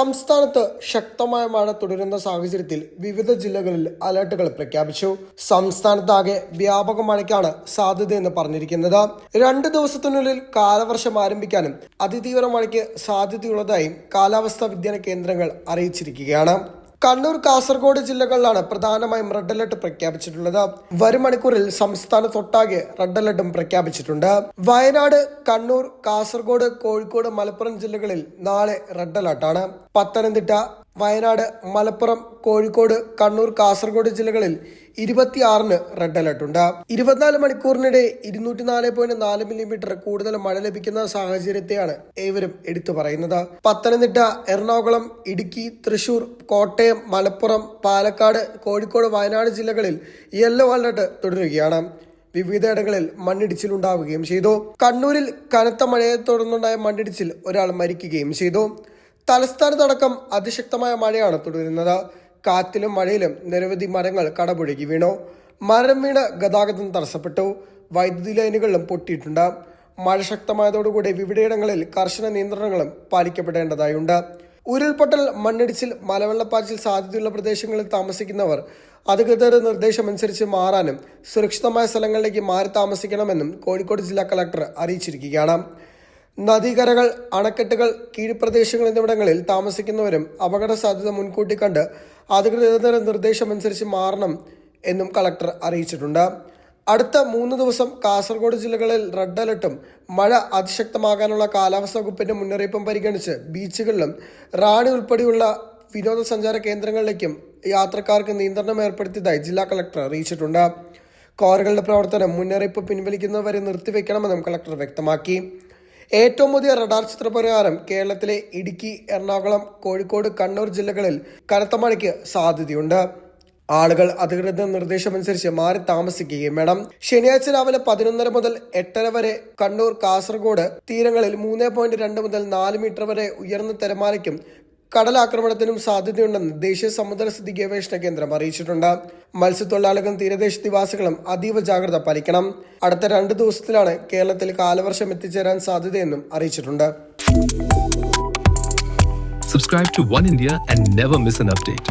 സംസ്ഥാനത്ത് ശക്തമായ മഴ തുടരുന്ന സാഹചര്യത്തിൽ വിവിധ ജില്ലകളിൽ അലർട്ടുകൾ പ്രഖ്യാപിച്ചു. സംസ്ഥാനത്താകെ വ്യാപക മഴയ്ക്കാണ് സാധ്യതയെന്ന് പറഞ്ഞിരിക്കുന്നത്. രണ്ട് ദിവസത്തിനുള്ളിൽ കാലവർഷം ആരംഭിക്കാനും അതിതീവ്ര മഴയ്ക്ക് സാധ്യതയുള്ളതായും കാലാവസ്ഥാ വിജ്ഞാന കേന്ദ്രങ്ങൾ അറിയിച്ചിരിക്കുകയാണ്. കണ്ണൂർ കാസർഗോഡ് ജില്ലകളിലാണ് പ്രധാനമായും റെഡ് അലർട്ട് പ്രഖ്യാപിച്ചിട്ടുള്ളത്. വരും മണിക്കൂറിൽ സംസ്ഥാനത്തൊട്ടാകെ റെഡ് അലർട്ടും പ്രഖ്യാപിച്ചിട്ടുണ്ട്. വയനാട് കണ്ണൂർ കാസർഗോഡ് കോഴിക്കോട് മലപ്പുറം ജില്ലകളിൽ നാളെ റെഡ് അലർട്ടാണ് പത്തനംതിട്ട വയനാട് മലപ്പുറം കോഴിക്കോട് കണ്ണൂർ കാസർഗോഡ് ജില്ലകളിൽ ഇരുപത്തിയാറിന് റെഡ് അലർട്ട് ഉണ്ട്. ഇരുപത്തിനാല് മണിക്കൂറിനിടെ ഇരുന്നൂറ്റി നാല് പോയിന്റ് നാല് മില്ലിമീറ്റർ കൂടുതൽ മഴ ലഭിക്കുന്ന സാഹചര്യത്തെയാണ് ഏവരും എടുത്തു പറയുന്നത്. പത്തനംതിട്ട എറണാകുളം ഇടുക്കി തൃശൂർ കോട്ടയം മലപ്പുറം പാലക്കാട് കോഴിക്കോട് വയനാട് ജില്ലകളിൽ യെല്ലോ അലർട്ട് തുടരുകയാണ്. വിവിധയിടങ്ങളിൽ മണ്ണിടിച്ചിലുണ്ടാവുകയും ചെയ്തു. കണ്ണൂരിൽ കനത്ത മഴയെ തുടർന്നുണ്ടായ മണ്ണിടിച്ചിൽ ഒരാൾ മരിക്കുകയും ചെയ്തു. തലസ്ഥാനത്തടക്കം അതിശക്തമായ മഴയാണ് തുടരുന്നത്. കാറ്റിലും മഴയിലും നിരവധി മരങ്ങൾ കടപുഴകി വീണു. മരം വീണ് ഗതാഗതം തടസ്സപ്പെട്ടു. വൈദ്യുതി ലൈനുകളിലും പൊട്ടിയിട്ടുണ്ട്. മഴ ശക്തമായതോടുകൂടി വിവിധയിടങ്ങളിൽ കർശന നിയന്ത്രണങ്ങളും പാലിക്കപ്പെടേണ്ടതായുണ്ട്. ഉരുൾപൊട്ടൽ മണ്ണിടിച്ചിൽ മലവെള്ളപ്പാച്ചിൽ സാധ്യതയുള്ള പ്രദേശങ്ങളിൽ താമസിക്കുന്നവർ അധികൃതരുടെ നിർദ്ദേശമനുസരിച്ച് മാറാനും സുരക്ഷിതമായ സ്ഥലങ്ങളിലേക്ക് മാറി താമസിക്കണമെന്നും കോഴിക്കോട് ജില്ലാ കളക്ടർ അറിയിച്ചിരിക്കുകയാണ്. നദീകരകൾ അണക്കെട്ടുകൾ കീഴ്പ്രദേശങ്ങൾ എന്നിവിടങ്ങളിൽ താമസിക്കുന്നവരും അപകട സാധ്യത മുൻകൂട്ടി കണ്ട് അധികൃതരുടെ നിർദ്ദേശമനുസരിച്ച് മാറണം എന്നും കളക്ടർ അറിയിച്ചിട്ടുണ്ട്. അടുത്ത മൂന്ന് ദിവസം കാസർഗോഡ് ജില്ലകളിൽ റെഡ് അലർട്ടും മഴ അതിശക്തമാകാനുള്ള കാലാവസ്ഥാ വകുപ്പിന്റെ മുന്നറിയിപ്പും പരിഗണിച്ച് ബീച്ചുകളിലും റാണി ഉൾപ്പെടെയുള്ള വിനോദസഞ്ചാര കേന്ദ്രങ്ങളിലേക്കും യാത്രക്കാർക്ക് നിയന്ത്രണം ഏർപ്പെടുത്തിയതായി ജില്ലാ കളക്ടർ അറിയിച്ചിട്ടുണ്ട്. കോറുകളുടെ പ്രവർത്തനം മുന്നറിയിപ്പ് പിൻവലിക്കുന്നവരെ നിർത്തിവെക്കണമെന്നും കളക്ടർ വ്യക്തമാക്കി. ഏറ്റവും പുതിയ റഡാർ ചിത്രപ്രകാരം കേരളത്തിലെ ഇടുക്കി എറണാകുളം കോഴിക്കോട് കണ്ണൂർ ജില്ലകളിൽ കനത്ത മഴയ്ക്ക് സാധ്യതയുണ്ട്. ആളുകൾ അധികൃതരുടെ നിർദ്ദേശമനുസരിച്ച് മാറി താമസിക്കുകയും വേണം. ശനിയാഴ്ച രാവിലെ പതിനൊന്നര മുതൽ എട്ടര വരെ കണ്ണൂർ കാസർഗോഡ് തീരങ്ങളിൽ മൂന്ന് പോയിന്റ് രണ്ട് മുതൽ നാല് മീറ്റർ വരെ ഉയർന്ന തിരമാലയ്ക്കും കടലാക്രമണത്തിനും സാധ്യതയുണ്ടെന്ന് ദേശീയ സമുദ്രസ്ഥിതി ഗവേഷണ കേന്ദ്രം അറിയിച്ചിട്ടുണ്ട്. മത്സ്യത്തൊഴിലാളികളും തീരദേശ നിവാസികളും അതീവ ജാഗ്രത പാലിക്കണം. അടുത്ത രണ്ട് ദിവസത്തിലാണ് കേരളത്തിൽ കാലവർഷം എത്തിച്ചേരാൻ സാധ്യതയെന്നും അറിയിച്ചിട്ടുണ്ട്. Subscribe to One India and never miss an update.